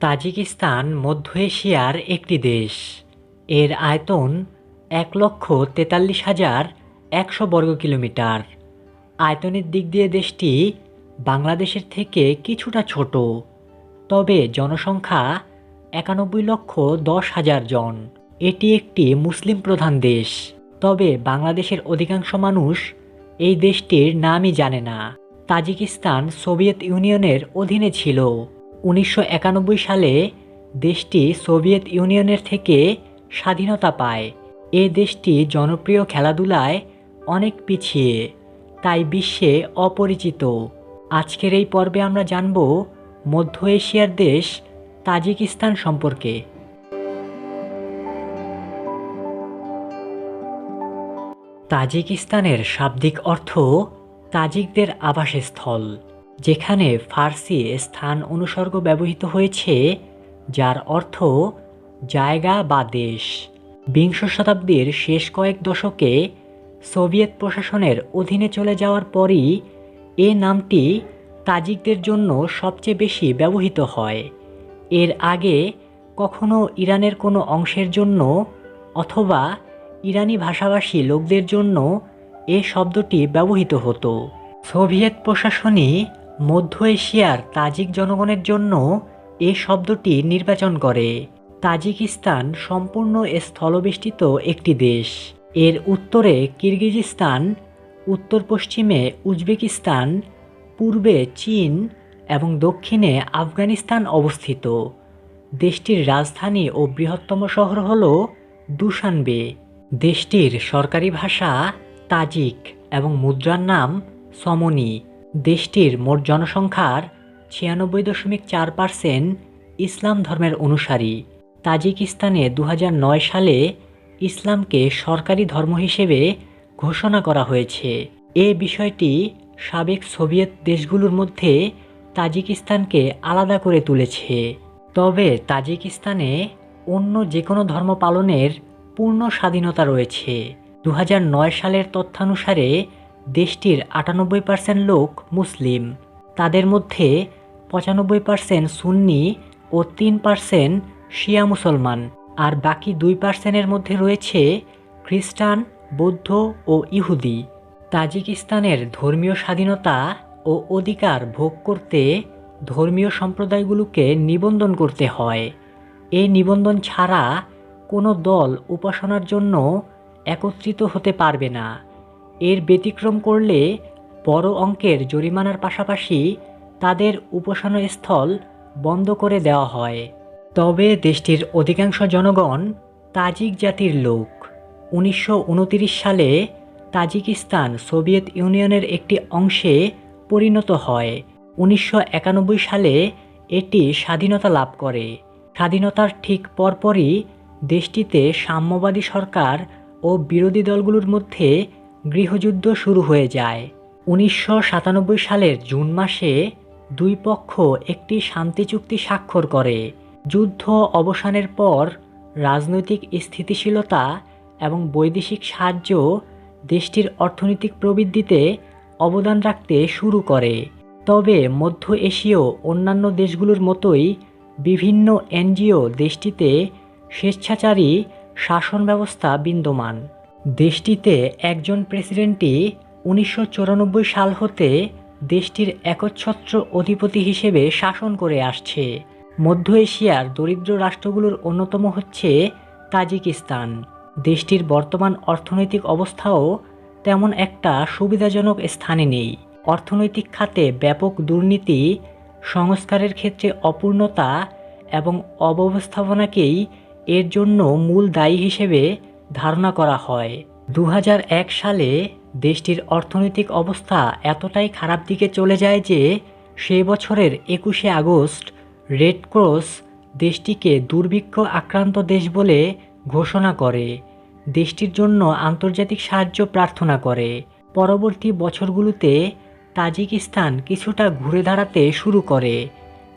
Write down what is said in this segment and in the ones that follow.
Tajikistan, মধ্য এশিয়ার একটি দেশ। এর আয়তন এক লক্ষ তেতাল্লিশ হাজার একশো বর্গ কিলোমিটার। আয়তনের দিক দিয়ে দেশটি বাংলাদেশের থেকে কিছুটা ছোট। তবে জনসংখ্যা একানব্বই লক্ষ দশ হাজার জন। এটি একটি মুসলিম প্রধান দেশ। তবে বাংলাদেশের অধিকাংশ মানুষ এই দেশটির নামই জানে না। তাজিকিস্তান সোভিয়েত ইউনিয়নের অধীনে ছিল। উনিশশো একানব্বই সালে দেশটি সোভিয়েত ইউনিয়নের থেকে স্বাধীনতা পায়। এ দেশটি জনপ্রিয় খেলাধুলায় অনেক পিছিয়ে, তাই বিশ্বে অপরিচিত। আজকের এই পর্বে আমরা জানব মধ্য এশিয়ার দেশ তাজিকিস্তান সম্পর্কে। তাজিকিস্তানের শাব্দিক অর্থ তাজিকদের আবাসস্থল। যেখানে ফার্সি স্থান অনুসর্গ ব্যবহৃত হয়েছে, যার অর্থ জায়গা বা দেশ। বিংশ শতাব্দীর শেষ কয়েক দশকে সোভিয়েত প্রশাসনের অধীনে চলে যাওয়ার পরই এ নামটি তাজিকদের জন্য সবচেয়ে বেশি ব্যবহৃত হয়। এর আগে কখনো ইরানের কোনো অংশের জন্য অথবা ইরানি ভাষাভাষী লোকদের জন্য এ শব্দটি ব্যবহৃত হতো। সোভিয়েত প্রশাসনই মধ্য এশিয়ার তাজিক জনগণের জন্য এ শব্দটি নির্বাচন করে। তাজিকিস্তান সম্পূর্ণ স্থলবেষ্টিত একটি দেশ। এর উত্তরে কিরগিজিস্তান উত্তর পশ্চিমে উজবেকিস্তান, পূর্বে চীন এবং দক্ষিণে আফগানিস্তান অবস্থিত। দেশটির রাজধানী ও বৃহত্তম শহর হল দুশানবে। দেশটির সরকারি ভাষা তাজিক এবং মুদ্রার নাম সমনি। দেশটির মোট জনসংখ্যার ছিয়ানব্বই দশমিক চার পার্সেন্ট ইসলাম ধর্মের অনুসারী। তাজিকিস্তানে দু হাজার নয় সালে ইসলামকে সরকারি ধর্ম হিসেবে ঘোষণা করা হয়েছে। এ বিষয়টি সাবেক সোভিয়েত দেশগুলোর মধ্যে তাজিকিস্তানকে আলাদা করে তুলেছে। তবে তাজিকিস্তানে অন্য যে কোনো ধর্ম পালনের পূর্ণ স্বাধীনতা রয়েছে। দু হাজার নয় সালের তথ্যানুসারে দেশটির আটানব্বই পার্সেন্ট লোক মুসলিম। তাদের মধ্যে পঁচানব্বই পার্সেন্ট সুন্নি ও তিন পার্সেন্ট শিয়া মুসলমান। আর বাকি দুই পার্সেন্টের মধ্যে রয়েছে খ্রিস্টান, বৌদ্ধ ও ইহুদি। তাজিকিস্তানের ধর্মীয় স্বাধীনতা ও অধিকার ভোগ করতে ধর্মীয় সম্প্রদায়গুলোকে নিবন্ধন করতে হয়। এই নিবন্ধন ছাড়া কোনো দল উপাসনার জন্য একত্রিত হতে পারবে না। এর ব্যতিক্রম করলে বড় অঙ্কের জরিমানার পাশাপাশি তাদের উপাসনা স্থল বন্ধ করে দেওয়া হয়। তবে দেশটির অধিকাংশ জনগণ তাজিক জাতির লোক। উনিশশো সালে তাজিকিস্তান সোভিয়েত ইউনিয়নের একটি অংশে পরিণত হয়। উনিশশো একানব্বই সালে এটি স্বাধীনতা লাভ করে। স্বাধীনতার ঠিক পরপরই দেশটিতে সাম্যবাদী সরকার ও বিরোধী দলগুলোর মধ্যে গৃহযুদ্ধ শুরু হয়ে যায়। উনিশশো সাতানব্বই সালের জুন মাসে দুই পক্ষ একটি শান্তি চুক্তি স্বাক্ষর করে। যুদ্ধ অবসানের পর রাজনৈতিক স্থিতিশীলতা এবং বৈদেশিক সাহায্য দেশটির অর্থনৈতিক প্রবৃদ্ধিতে অবদান রাখতে শুরু করে। তবে মধ্য এশীয় অন্যান্য দেশগুলোর মতোই বিভিন্ন এনজিও দেশটিতে স্বেচ্ছাচারী শাসন ব্যবস্থা বিদ্যমান। দেশটিতে একজন প্রেসিডেন্টই উনিশশো চুরানব্বই সাল হতে দেশটির একচ্ছত্র অধিপতি হিসেবে শাসন করে আসছে। মধ্য এশিয়ার দরিদ্র রাষ্ট্রগুলোর অন্যতম হচ্ছে তাজিকিস্তান। দেশটির বর্তমান অর্থনৈতিক অবস্থাও তেমন একটা সুবিধাজনক স্থানে নেই। অর্থনৈতিক খাতে ব্যাপক দুর্নীতি, সংস্কারের ক্ষেত্রে অপূর্ণতা এবং অব্যবস্থাপনাকেই এর জন্য মূল দায়ী হিসেবে ধারণা করা হয়। দু হাজার এক সালে দেশটির অর্থনৈতিক অবস্থা এতটাই খারাপ দিকে চলে যায় যে সে বছরের একুশে আগস্ট রেড ক্রস দেশটিকে দুর্ভিক্ষ আক্রান্ত দেশ বলে ঘোষণা করে। দেশটির জন্য আন্তর্জাতিক সাহায্য প্রার্থনা করে। পরবর্তী বছরগুলোতে তাজিকিস্তান কিছুটা ঘুরে দাঁড়াতে শুরু করে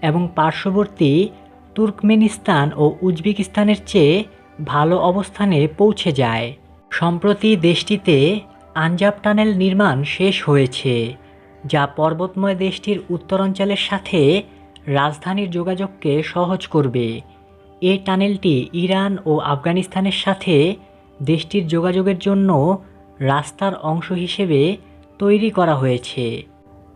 এবং পার্শ্ববর্তী তুর্কমেনিস্তান ও উজবেকিস্তানের চেয়ে ভালো অবস্থানে পৌঁছে যায়। সম্প্রতি দেশটিতে আঞ্জাব টানেল নির্মাণ শেষ হয়েছে, যা পর্বতময় দেশটির উত্তরাঞ্চলের সাথে রাজধানীর যোগাযোগকে সহজ করবে। এ টানেলটি ইরান ও আফগানিস্তানের সাথে দেশটির যোগাযোগের জন্য রাস্তার অংশ হিসেবে তৈরি করা হয়েছে।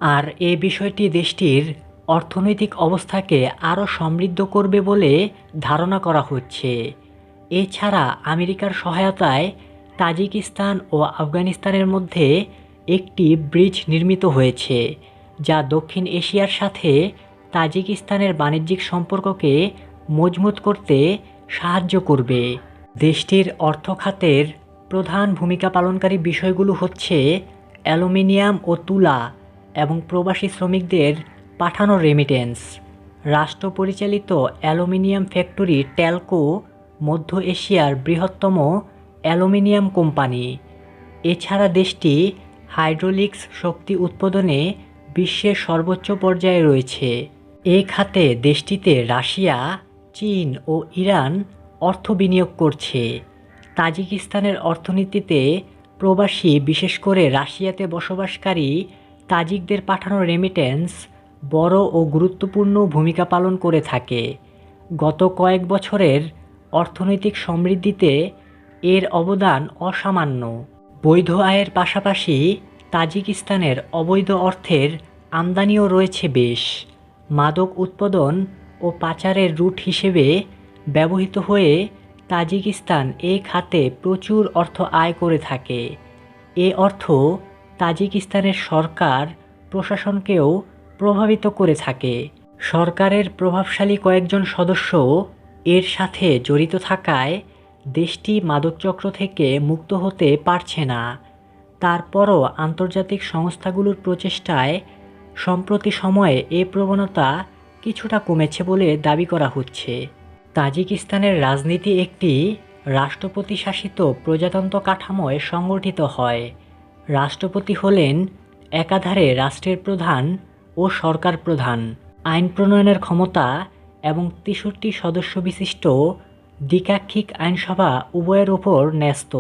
আর এ বিষয়টি দেশটির অর্থনৈতিক অবস্থাকে আরও সমৃদ্ধ করবে বলে ধারণা করা হচ্ছে। এছাড়া আমেরিকার সহায়তায় তাজিকিস্তান ও আফগানিস্তানের মধ্যে একটি ব্রিজ নির্মিত হয়েছে, যা দক্ষিণ এশিয়ার সাথে তাজিকিস্তানের বাণিজ্যিক সম্পর্ককে মজবুত করতে সাহায্য করবে। দেশটির অর্থ খাতের প্রধান ভূমিকা পালনকারী বিষয়গুলো হচ্ছে অ্যালুমিনিয়াম ও তুলা এবং প্রবাসী শ্রমিকদের পাঠানো রেমিটেন্স রাষ্ট্র পরিচালিত অ্যালুমিনিয়াম ফ্যাক্টরি টেলকো মধ্য এশিয়ার বৃহত্তম অ্যালুমিনিয়াম কোম্পানি। এছাড়া দেশটি হাইড্রোলিক্স শক্তি উৎপাদনে বিশ্বের সর্বোচ্চ পর্যায়ে রয়েছে। এ খাতে দেশটিতে রাশিয়া, চীন ও ইরান অর্থ বিনিয়োগ করছে। তাজিকিস্তানের অর্থনীতিতে প্রবাসী, বিশেষ করে রাশিয়াতে বসবাসকারী তাজিকদের পাঠানো রেমিটেন্স বড় ও গুরুত্বপূর্ণ ভূমিকা পালন করে থাকে। গত কয়েক বছরের অর্থনৈতিক সমৃদ্ধিতে এর অবদান অসামান্য। বৈধ আয়ের পাশাপাশি তাজিকিস্তানের অবৈধ অর্থের আমদানিও রয়েছে বেশ। মাদক উৎপাদন ও পাচারের রুট হিসেবে ব্যবহৃত হয়ে তাজিকিস্তান এই খাতে প্রচুর অর্থ আয় করে থাকে। এ অর্থ তাজিকিস্তানের সরকার প্রশাসনকেও প্রভাবিত করে থাকে। সরকারের প্রভাবশালী কয়েকজন সদস্য এর সাথে জড়িত থাকায় দেশটি মাদকচক্র থেকে মুক্ত হতে পারছে না। তারপরও আন্তর্জাতিক সংস্থাগুলোর প্রচেষ্টায় সম্প্রতি সময়ে এ প্রবণতা কিছুটা কমেছে বলে দাবি করা হচ্ছে। তাজিকিস্তানের রাজনীতি একটি রাষ্ট্রপতি শাসিত প্রজাতন্ত্র কাঠামোয় সংগঠিত হয়। রাষ্ট্রপতি হলেন একাধারে রাষ্ট্রের প্রধান ও সরকার প্রধান। আইন প্রণয়নের ক্ষমতা এবং তেষট্টি সদস্য বিশিষ্ট দ্বিকাক্ষিক আইনসভা উভয়ের ওপর ন্যস্ত।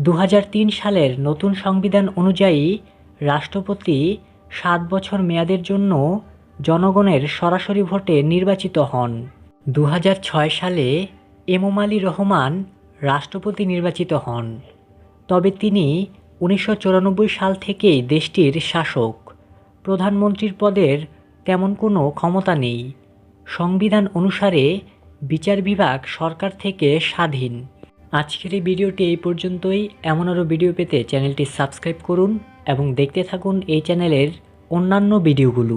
দু হাজার তিন সালের নতুন সংবিধান অনুযায়ী রাষ্ট্রপতি সাত বছর মেয়াদের জন্য জনগণের সরাসরি ভোটে নির্বাচিত হন। দু হাজার ছয় সালে এমোমালি রহমান রাষ্ট্রপতি নির্বাচিত হন। তবে তিনি উনিশশো চুরানব্বই সাল থেকেই দেশটির শাসক। প্রধানমন্ত্রীর পদের তেমন কোনো ক্ষমতা নেই। সংবিধান অনুসারে বিচার বিভাগ সরকার থেকে স্বাধীন। আজকের এই ভিডিওটি এই পর্যন্তই। এমন আরও ভিডিও পেতে চ্যানেলটি সাবস্ক্রাইব করুন এবং দেখতে থাকুন এই চ্যানেলের অন্যান্য ভিডিওগুলো।